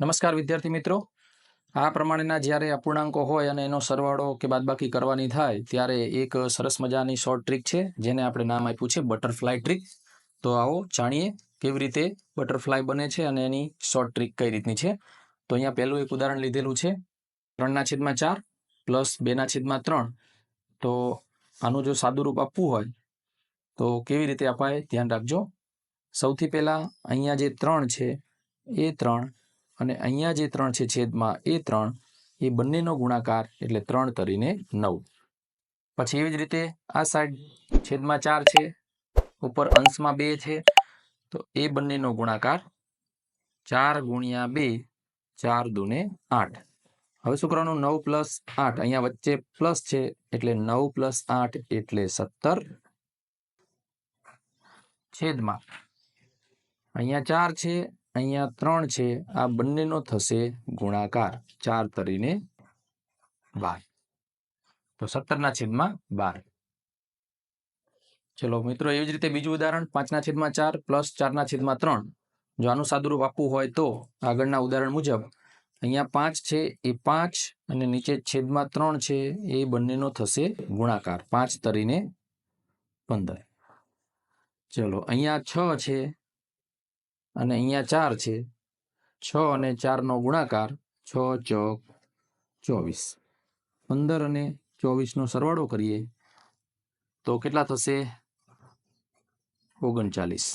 નમસ્કાર વિદ્યાર્થી મિત્રો. આ પ્રમાણેના જ્યારે અપૂર્ણાંકો હોય અને એનો સરવાળો કે બાદબાકી કરવાની થાય, ત્યારે એક સરસ મજાની શોર્ટ ટ્રીક છે, જેને આપણે નામ આપ્યું છે બટરફ્લાય ટ્રીક તો આવો જાણીએ કેવી રીતે બટરફ્લાય બને છે અને એની શોર્ટ ટ્રીક કઈ રીતની છે. તો અહીંયા પહેલું એક ઉદાહરણ લીધેલું છે. ત્રણના છેદમાં ચાર પ્લસ બેના છેદમાં ત્રણ. તો આનું જો સાદું રૂપ આપવું હોય, તો કેવી રીતે અપાય? ધ્યાન રાખજો. સૌથી પહેલાં અહીંયા જે ત્રણ છે, એ ત્રણ અને અહીંયા જે ત્રણ છે છેદમાં એ ત્રણ, એ બંનેનો ગુણાકાર એટલે ત્રણ તરીને નવ. પછી એવી જ રીતે આ સાઈડ છેદમાં ચાર છે, ઉપર અંશમાં બે છે, તો એ બંનેનો ગુણાકાર ચાર ગુણ્યા બે, ચાર દુને આઠ. હવે શું કરવાનું? નવ પ્લસ આઠ, અહીંયા વચ્ચે પ્લસ છે એટલે નવ પ્લસ આઠ એટલે સત્તર છેદમાં. અહીંયા ચાર છે અહીંયા ત્રણ છે. આ બંનેનો થશે ગુણાકાર. ચાર તરીને બાર. તો સત્તરના છેદમાં બાર. ચલો મિત્રો, એવી જ રીતે બીજું ઉદાહરણ, પાંચના છેદમાં ચાર પ્લસ ચારના છેદમાં ત્રણ. જો આનું સાદુરૂપ આપવું હોય તો આગળના ઉદાહરણ મુજબ, અહીંયા પાંચ છે, એ પાંચ, અને નીચે છેદમાં ત્રણ છે, એ બંનેનો થશે ગુણાકાર. પાંચ તરીને પંદર. ચલો, અહીંયા છ છે અને અહીંયા ચાર છે. છ અને ચારનો ગુણાકાર છ ચોક ચોવીસ. પંદર અને ચોવીસનો સરવાળો કરીએ તો કેટલા થશે? ઓગણચાલીસ.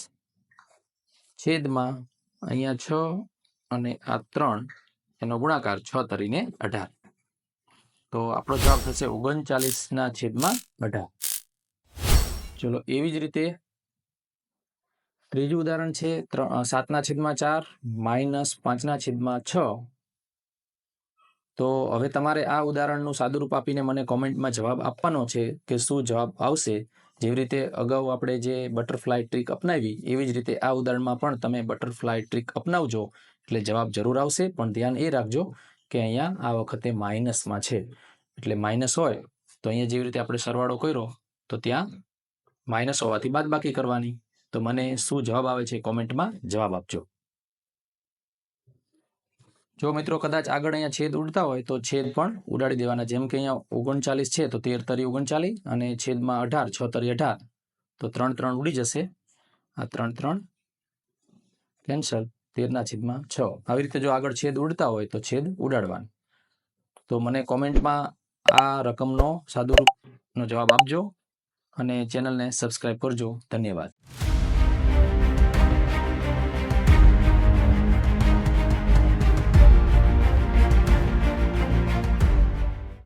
છેદમાં અહીંયા છ અને આ ત્રણ, એનો ગુણાકાર છ તરીને અઢાર. તો આપણો જવાબ થશે ઓગણચાલીસના છેદમાં અઢાર. ચલો એવી જ રીતે ત્રીજું ઉદાહરણ છે સાતના છેદમાં ચાર માઇનસ પાંચના છેદમાં છ. તો હવે તમારે આ ઉદાહરણનું સાદુરૂપ આપીને મને કોમેન્ટમાં જવાબ આપવાનો છે કે શું જવાબ આવશે. જેવી રીતે અગાઉ આપણે જે બટરફ્લાય ટ્રીક અપનાવી, એવી જ રીતે આ ઉદાહરણમાં પણ તમે બટરફ્લાય ટ્રીક અપનાવજો. એટલે જવાબ જરૂર આવશે, પણ ધ્યાન એ રાખજો કે અહીંયા આ વખતે માઇનસમાં છે. એટલે માઇનસ હોય તો અહીંયા જેવી રીતે આપણે સરવાળો કર્યો, તો ત્યાં માઇનસ હોવાથી બાદબાકી કરવાની. તો મને શું જવાબ આવે છે કોમેન્ટમાં જવાબ આપજો. જો મિત્રો કદાચ આગળ અહીંયા છેદ ઉડતા હોય તો છેદ પણ ઉડાડી દેવાના. જેમ કે અહીંયા ઓગણચાલીસ છે તો તેર તરી ઓગણચાલીસ અને છેદમાં અઢાર, છ તરી અઢાર. તો ત્રણ ત્રણ ઉડી જશે. આ ત્રણ ત્રણ કેન્સલ. તેરના છેદમાં છ. આવી રીતે જો આગળ છેદ ઉડતા હોય તો છેદ ઉડાડવાનો. તો મને કોમેન્ટમાં આ રકમનો સાદુરૂપનો જવાબ આપજો અને ચેનલને સબસ્ક્રાઈબ કરજો. ધન્યવાદ.